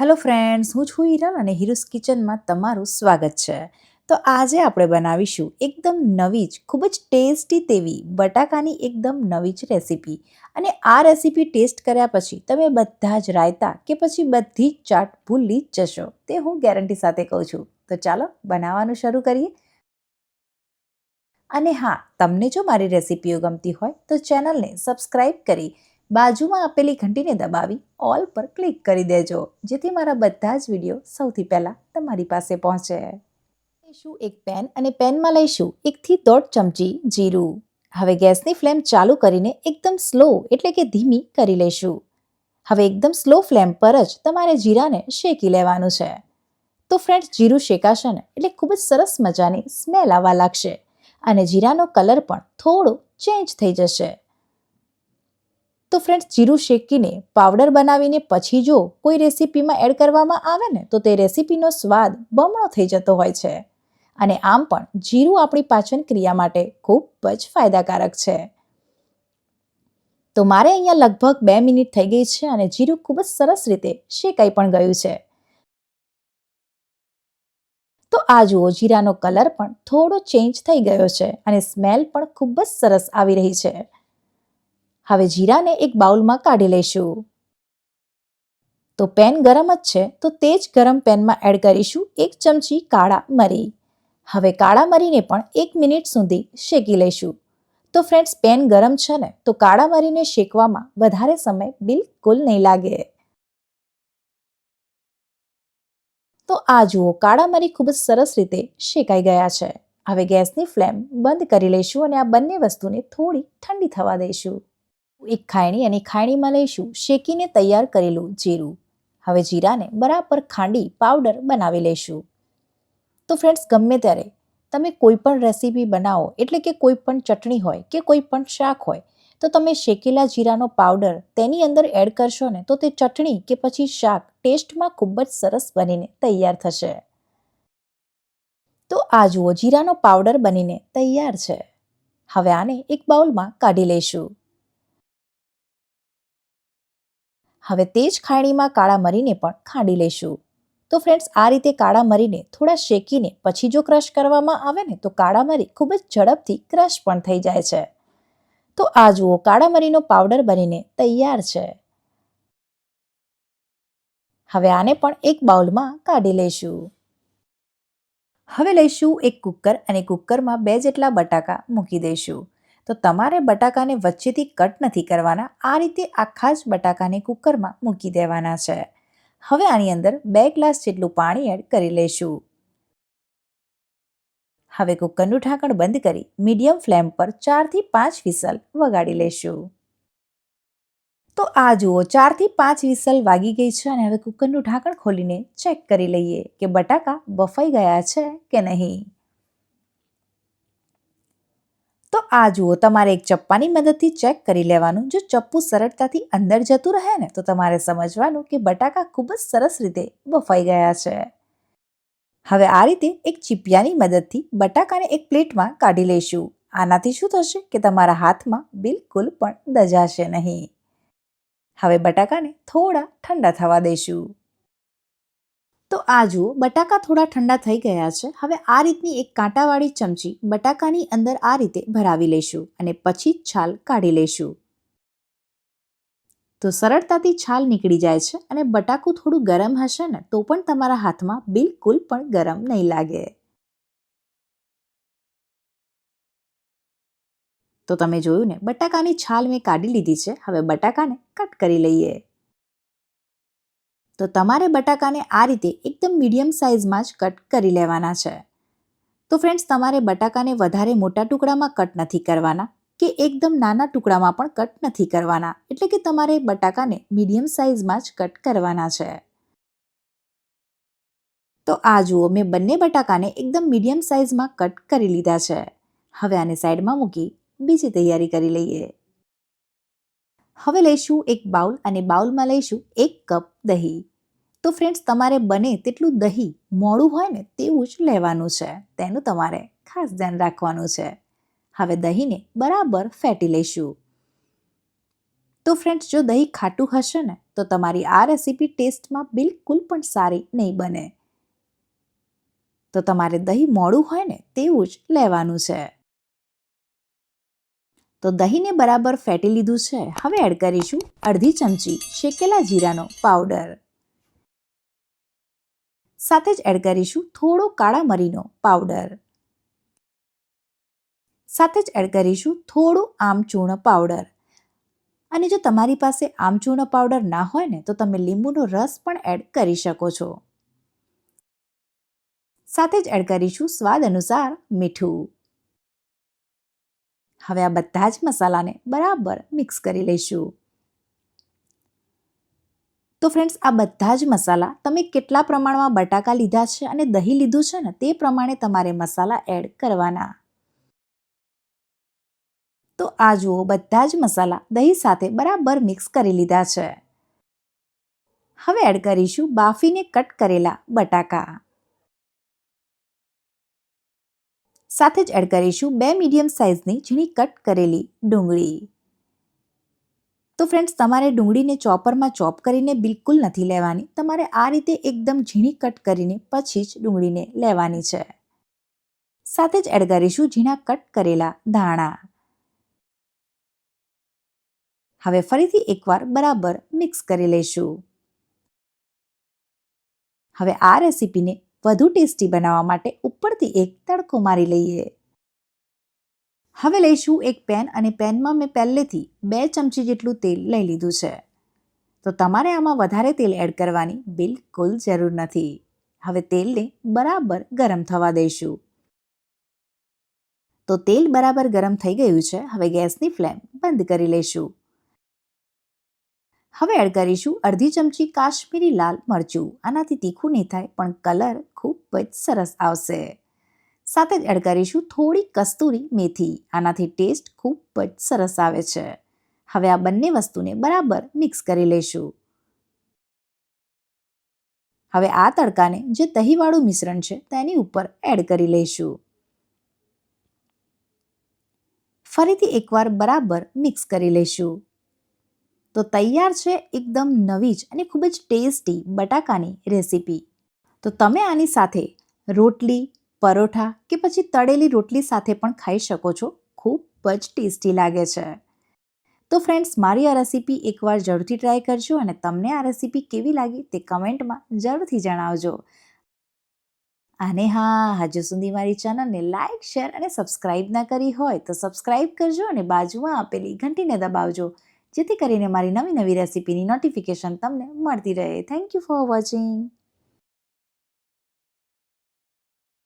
Hello friends હું છું હિરલ અને હિરુસ કિચનમાં તમારું સ્વાગત છે. તો આજે આપણે બનાવીશું એકદમ નવી જ, ખૂબ જ ટેસ્ટી તેવી બટાકાની એકદમ નવી જ રેસીપી. અને આ રેસીપી ટેસ્ટ કર્યા પછી તમે બધા જ રાયતા કે પછી બધી જ ચાટ ભૂલી જ જશો. તે હું ગેરંટી સાથે કહું છું. તો ચાલો બનાવવાનું શરૂ કરીએ. અને હા, તમને જો મારી રેસીપીઓ ગમતી હોય તો ચેનલને સબસ્ક્રાઈબ કરી બાજુમાં આપેલી ઘંટીને દબાવી ઓલ પર ક્લિક કરી દેજો, જેથી મારા બધા જ વીડિયો સૌથી પહેલાં તમારી પાસે પહોંચે. લઈશું એક પેન અને પેનમાં લઈશું એકથી દોઢ ચમચી જીરું. હવે ગેસની ફ્લેમ ચાલુ કરીને એકદમ સ્લો એટલે કે ધીમી કરી લઈશું. હવે એકદમ સ્લો ફ્લેમ પર જ તમારે જીરાને શેકી લેવાનું છે. તો ફ્રેન્ડ્સ, જીરું શેકાશે ને એટલે ખૂબ જ સરસ મજાની સ્મેલ આવવા લાગશે અને જીરાનો કલર પણ થોડો ચેન્જ થઈ જશે. તો ફ્રેન્ડ્સ જીરું શેકીને પાવડર બનાવીને પછી જો કોઈ રેસીપીમાં એડ કરવામાં આવે ને, તો તે રેસીપીનો સ્વાદ બમણો થઈ જતો હોય છે. અને આમ પણ જીરું આપણી પાચન ક્રિયા માટે ખૂબ જ ફાયદાકારક છે. તો મારે અહીંયા લગભગ બે મિનિટ થઈ ગઈ છે અને જીરું ખૂબ જ સરસ રીતે શેકાઈ પણ ગયું છે. તો આ જુઓ, જીરાનો કલર પણ થોડો ચેન્જ થઈ ગયો છે અને સ્મેલ પણ ખૂબ જ સરસ આવી રહી છે. હવે જીરાને એક બાઉલમાં કાઢી લઈશું. તો પેન ગરમ જ છે, તો તે જ ગરમ પેનમાં એડ કરીશું એક ચમચી કાળા મરી. હવે કાળા મરીને પણ એક મિનિટ સુધી શેકી લઈશું. તો ફ્રેન્ડ્સ, પેન ગરમ છે ને, તો કાળા મરીને શેકવામાં વધારે સમય બિલકુલ નહીં લાગે. તો આ જુઓ, કાળા મરી ખૂબ જ સરસ રીતે શેકાઈ ગયા છે. હવે ગેસની ફ્લેમ બંધ કરી લઈશું અને આ બંને વસ્તુને થોડી ઠંડી થવા દઈશું. એક ખાયણી અને ખાયણીમાં લઈશું. શેકીને તૈયાર કરેલું જીરું. હવે જીરાને બરાબર ખાંડી પાવડર બનાવી લઈશું. તો ફ્રેન્ડ્સ ગમે ત્યારે તમે કોઈ પણ રેસીપી બનાવો, એટલે કે કોઈ પણ ચટણી હોય કે કોઈ પણ શાક હોય, તો તમે શેકેલા જીરાનો પાવડર તેની અંદર એડ કરશો ને, તો તે ચટણી કે પછી શાક ટેસ્ટમાં ખૂબ જ સરસ બનીને તૈયાર થશે. તો આ જુઓ, જીરાનો પાવડર બનીને તૈયાર છે. હવે આને એક બાઉલમાં કાઢી લઈશું. હવે તે જ ખાણીમાં કાળા મરીને પણ ખાંડી લઈશું. તો ફ્રેન્ડ્સ આ રીતે કાળા મરીને થોડા શેકીને પછી જો ક્રશ કરવામાં આવે ને, તો કાળા મરી ખૂબ જ ઝડપથી ક્રશ પણ થઈ જાય છે. તો આ જુઓ, કાળા મરીનો પાવડર બનીને તૈયાર છે. હવે આને પણ એક બાઉલમાં કાઢી લઈશું. હવે લઈશું એક કુકર અને કુકરમાં બે જેટલા બટાકા મૂકી દઈશું. તો તમારે બટાકાને વચ્ચેથી કટ નથી કરવાના. આ રીતે આખા જ બટાકાને કુકરમાં મૂકી દેવાના છે. હવે આની અંદર બે ગ્લાસ જેટલું પાણી એડ કરી લઈશું. હવે કુકરનું ઢાંકણ બંધ કરી મીડિયમ ફ્લેમ પર ચારથી પાંચ વિસલ વગાડી લઈશું. તો આ જુઓ, ચારથી પાંચ વિસલ વાગી ગઈ છે અને હવે કુકરનું ઢાંકણ ખોલીને ચેક કરી લઈએ કે બટાકા બફાઈ ગયા છે કે નહીં. તો આ જુઓ, તમારે એક ચપ્પાની મદદથી ચેક કરી લેવાનું. જો ચપ્પુ સરળતાથી અંદર જતું રહે ને, તો તમારે સમજવાનું કે બટાકા ખૂબ જ સરસ રીતે બફાઈ ગયા છે. હવે આ રીતે એક ચીપિયાની મદદથી બટાકાને એક પ્લેટમાં કાઢી લઈશું. આનાથી શું થશે કે તમારા હાથમાં બિલકુલ પણ દજાશે નહીં. હવે બટાકાને થોડા ઠંડા થવા દઈશું. તો આ જુઓ બટાકા થોડા ઠંડા થઈ ગયા છે. હવે આ રીતની એક કાંટાવાળી ચમચી બટાકાની અંદર આ રીતે ભરાવી લઈશું અને પછી છાલ કાઢી લઈશું. તો સરળતાથી છાલ નીકળી જાય છે અને બટાકું થોડું ગરમ હશે ને તો પણ તમારા હાથમાં બિલકુલ પણ ગરમ નહીં લાગે. તો તમે જોયું ને બટાકાની છાલ મેં કાઢી લીધી છે. હવે બટાકાને કટ કરી લઈએ. તો તમારે બટાકાને આ રીતે એકદમ મીડિયમ સાઇઝમાં જ કટ કરી લેવાના છે. તો ફ્રેન્ડ્સ, તમારે બટાકાને વધારે મોટા ટુકડામાં કટ નથી કરવાના કે એકદમ નાના ટુકડામાં પણ કટ નથી કરવાના. એટલે કે તમારે બટાકાને મીડિયમ સાઇઝમાં જ કટ કરવાના છે. તો આ જુઓ, મેં બંને બટાકાને એકદમ મીડિયમ સાઇઝમાં કટ કરી લીધા છે. હવે આને સાઈડમાં મૂકી બીજી તૈયારી કરી લઈએ. હવે લઈશું એક બાઉલ અને બાઉલમાં લઈશું એક કપ દહીં. તો ફ્રેન્ડ્સ તમારે બને તેટલું દહીં મોડું હોય ને તેવું જ લેવાનું છે. તેનું તમારે ખાસ ધ્યાન રાખવાનું છે. હવે દહીંને બરાબર ફેટી લઈશું. તો ફ્રેન્ડ્સ જો દહીં ખાટું હશે ને, તો તમારી આ રેસીપી ટેસ્ટમાં બિલકુલ પણ સારી નહીં બને. તો તમારે દહીં મોડું હોય ને તેવું જ લેવાનું છે. તો દહીંને બરાબર ફેટી લીધું છે. હવે એડ કરીશું અડધી ચમચી શેકેલા જીરાનો પાવડર સાથે જ એડ કરીશું થોડો કાળા મરીનો પાવડર. સાથે જ એડ કરીશું થોડું આમચૂર્ણ પાવડર. અને જો તમારી પાસે આમચૂર્ણ પાવડર ના હોય ને, તો તમે લીંબુનો રસ પણ એડ કરી શકો છો. સાથે જ એડ કરીશું સ્વાદ અનુસાર મીઠું. હવે આ બધા જ મસાલાને બરાબર મિક્સ કરી લઈશું. તો ફ્રેન્ડ્સ આ બધા જ મસાલા તમે કેટલા પ્રમાણમાં બટાકા લીધા છે અને દહીં લીધું છે ને તે પ્રમાણે તમારે મસાલા એડ કરવાના. તો આ જુઓ, બધા જ મસાલા દહીં સાથે બરાબર મિક્સ કરી લીધા છે. હવે એડ કરીશું બાફીને કટ કરેલા બટાકા. સાથે જ એડ કરીશું બે મીડિયમ સાઇઝની ઝીણી કટ કરેલી ડુંગળી. તો ફ્રેન્ડ્સ તમારે ડુંગળીને ચોપરમાં ચોપ કરીને બિલકુલ નથી લેવાની. તમારે આ રીતે એકદમ ઝીણી કટ કરીને પછી જ ડુંગળીને લેવાની છે. સાથે જ એડ કરીશું ઝીણા કટ કરેલા ધાણા. હવે ફરીથી એકવાર બરાબર મિક્સ કરી લઈશું. હવે આ રેસીપીને વધુ ટેસ્ટી બનાવવા માટે ઉપરથી એક તડકો મારી લઈએ. હવે લઈશું એક પેન અને પેનમાં મેં પહેલેથી બે ચમચી જેટલું તેલ લઈ લીધું છે. તો તમારે આમાં વધારે તેલ એડ કરવાની બિલકુલ જરૂર નથી. હવે તેલને બરાબર ગરમ થવા દઈશું. તો તેલ બરાબર ગરમ થઈ ગયું છે, હવે ગેસની ફ્લેમ બંધ કરી લઈશું. હવે એડ કરીશું અડધી ચમચી કાશ્મીરી લાલ મરચું, આનાથી તીખું નહીં થાય, પણ કલર ખૂબ જ સરસ આવશે. સાથે જ એડ કરીશું થોડી કસ્તુરી મેથી. આનાથી ટેસ્ટ ખૂબ જ સરસ આવે છે. હવે આ બંને વસ્તુને બરાબર મિક્સ કરી લઈશું. હવે આ તડકાને જે દહીંવાળું મિશ્રણ છે તેની ઉપર એડ કરી લઈશું. ફરીથી એકવાર બરાબર મિક્સ કરી લઈશું. તો તૈયાર છે એકદમ નવી જ અને ખૂબ જ ટેસ્ટી બટાકાની રેસીપી. તો તમે આની સાથે રોટલી પરોઠા કે પછી તળેલી રોટલી સાથે પણ ખાઈ શકો છો. ખૂબ જ ટેસ્ટી લાગે છે. તો ફ્રેન્ડ્સ મારી આ રેસીપી એકવાર જરૂરથી ટ્રાય કરજો અને તમને આ રેસીપી કેવી લાગી તે કમેન્ટમાં જરૂરથી જણાવજો. અને હા, હજુ સુધી મારી ચેનલને લાઇક શેર અને સબસ્ક્રાઇબ ના કરી હોય તો સબસ્ક્રાઇબ કરજો અને બાજુમાં આપેલી ઘંટીને દબાવજો. જેથી કરીને મારી નવી નવી રેસીપીની નોટિફિકેશન તમને મળતી રહે. Thank you for watching